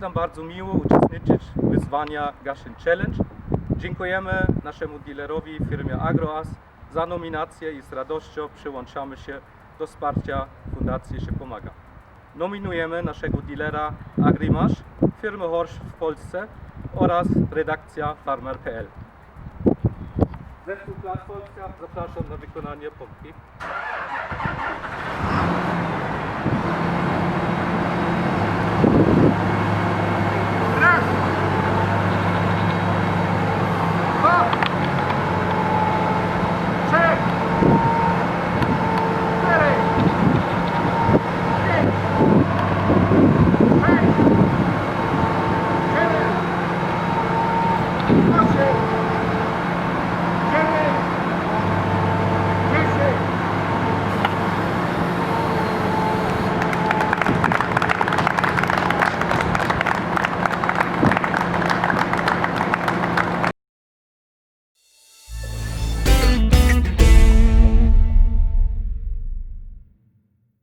nam bardzo miło uczestniczyć w wyzwania Gaszyn Challenge. Dziękujemy naszemu dealerowi firmie AgroAs za nominację i z radością przyłączamy się do wsparcia Fundacji Się Pomaga. Nominujemy naszego dealera Agrimasz, firmy Horsch w Polsce oraz redakcja farmer.pl. Zespół Klas Polska zapraszam na wykonanie pompki. Hey! Hey!